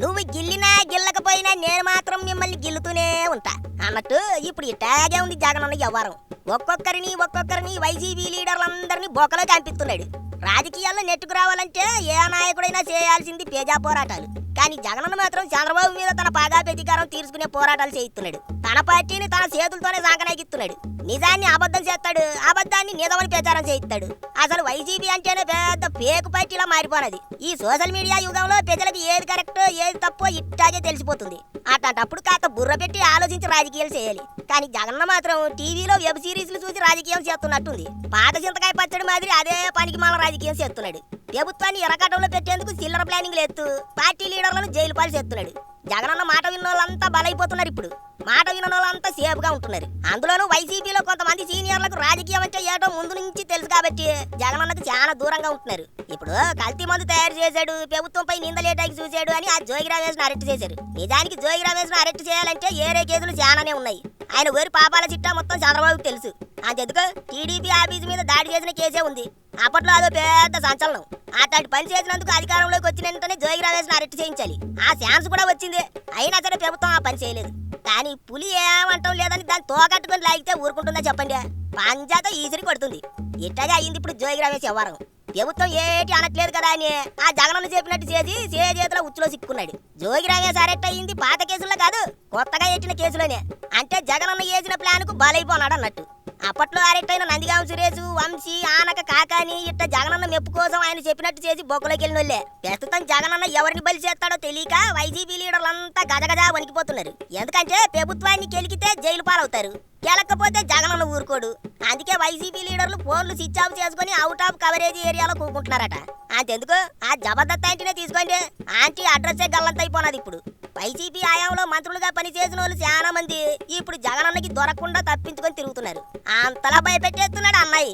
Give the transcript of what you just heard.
నువ్వు గిల్లినా గిల్లకపోయినా నేను మాత్రం మిమ్మల్ని గిల్లుతూనే ఉంటా. అన్నట్టు ఇప్పుడు ఇట్టాగే ఉంది జగనన్న వ్యవహారం ఒక్కొక్కరిని ఒక్కొక్కరిని వైసీపీ లీడర్లందరినీ బొక్కలోకి అనిపిస్తున్నాడు రాజకీయాల్లో నెట్టుకు రావాలంటే ఏ నాయకుడైనా చేయాల్సింది పేజా పోరాటాలు. కానీ జగనన్న మాత్రం చంద్రబాబు మీద తన పాగా ప్రతీకారం తీర్చుకునే పోరాటాలు చేయిస్తున్నాడు. తన పార్టీని తన చేతులతోనే సాగనగిస్తున్నాడు నిజాన్ని అబద్ధం చేస్తాడు. అబద్ధాన్ని నిజమని ప్రచారం చేయిస్తాడు. అసలు వైసీపీ అంటేనే పెద్ద ఫేక్ పార్టీలా మారిపోనది. ఈ సోషల్ మీడియా యుగంలో ప్రజలకు ఏది కరెక్టో ఏది తప్పో ఇట్టాగే తెలిసిపోతుంది. అట్లాంటప్పుడు కాస్త బుర్ర పెట్టి ఆలోచించి రాజకీయాలు చేయాలి. కానీ జగన్న మాత్రం టీవీలో వెబ్ సిరీస్లు చూసి రాజకీయం చేస్తున్నట్టుంది. పాత చింతకాయ పచ్చడి మాదిరి అదే పనికి మాల రాజకీయం చేస్తున్నాడు. ప్రభుత్వాన్ని ఎరకాటంలో పెట్టేందుకు చిల్లర ప్లానింగ్ లేదు పార్టీ లీడర్లను జైలు పాలు చేస్తున్నాడు. జగనన్న మాట విన్న వాళ్ళంతా బలైపోతున్నారు ఇప్పుడు. మాట విన్న వాళ్ళంతా సేఫ్గా ఉంటున్నారు. అందులోనూ వైసీపీలో కొంతమంది సీనియర్లకు రాజకీయం అంటే ఏటో ముందు నుంచి తెలుసు కాబట్టి జగనన్నకు చాలా దూరంగా ఉంటున్నారు. ఇప్పుడు కల్తీ మందు తయారు చేశాడు ప్రభుత్వంపై నిందలేటానికి చూశాడు అని ఆ జోగి రామేశ్ను అరెస్ట్ చేశారు. నిజానికి జోగి రమేష్ అరెస్ట్ చేయాలంటే ఏరే కేసులు చాలానే ఉన్నాయి. ఆయన ఊరి పాపాల చిట్టా మొత్తం చంద్రబాబుకు తెలుసు. అంతెందుకు టీడీపీ ఆఫీస్ మీద దాడి చేసిన కేసే ఉంది. అప్పట్లో అదో పెద్ద సంచలనం. అట్లాంటి పని చేసినందుకు అధికారంలోకి వచ్చిన వెంటనే జోగి రమేష్ అరెస్ట్ చేయించాలి. ఆ ఛాన్స్ కూడా వచ్చింది. అయినా సరే ప్రభుత్వం ఆ పని చేయలేదు. కానీ పులి ఏమంటాం లేదని దాన్ని తోకట్టుకొని లాగితే ఊరుకుంటుందా చెప్పండి? పంజాతో ఈసిరి కొడుతుంది. ఇట్టగా అయింది ఇప్పుడు జోగి రమేష్ వ్యవహారం. ప్రభుత్వం ఏటి అనట్లేదు కదా అని ఆ జగనన్న చెప్పినట్టు చేసి సే చేతిలో ఉచ్చులో సిక్కున్నాడు జోగి రమేష్ అరెస్ట్ అయింది పాత కేసుల్లో కాదు కొత్తగా ఎట్టిన కేసులోనే. అంటే జగనన్న వేసిన ప్లాన్కు బలైపోనాడు అన్నట్టు. అప్పట్లో అరెట్టైన నందిగాం సురేష్ వంశీ ఆనక కాకాని ఇట్ట జగనన్న మెప్పు కోసం ఆయన చెప్పినట్టు చేసి బొక్కలోకి వెళ్ళినోళ్ళే. ప్రస్తుతం జగనన్న ఎవరిని బలి చేస్తాడో తెలియక వైసీపీ లీడర్లంతా గజగజా వణికిపోతున్నారు. ఎందుకంటే ప్రభుత్వాన్ని కెలికితే జైలు పాలవుతారు. గెలకపోతే జగనన్న ఊరుకోడు. అందుకే వైసీపీ లీడర్లు ఫోన్లు స్విచ్ ఆఫ్ చేసుకుని అవుట్ ఆఫ్ కవరేజ్ ఏరియాలో కూకుంటున్నారట. అంతెందుకు? ఆ జబర్దస్త్ ఆంటీనే తీసుకోండి. ఆంటీ అడ్రస్సే గల్లంతైపోనది ఇప్పుడు. వైసీపీ ఆయాంలో మంత్రులుగా పనిచేసిన వాళ్ళు చాలా మంది దొరకకుండా తప్పించుకొని తిరుగుతున్నారు. అంతలా భయపెట్టేస్తున్నాడు అన్నయ్య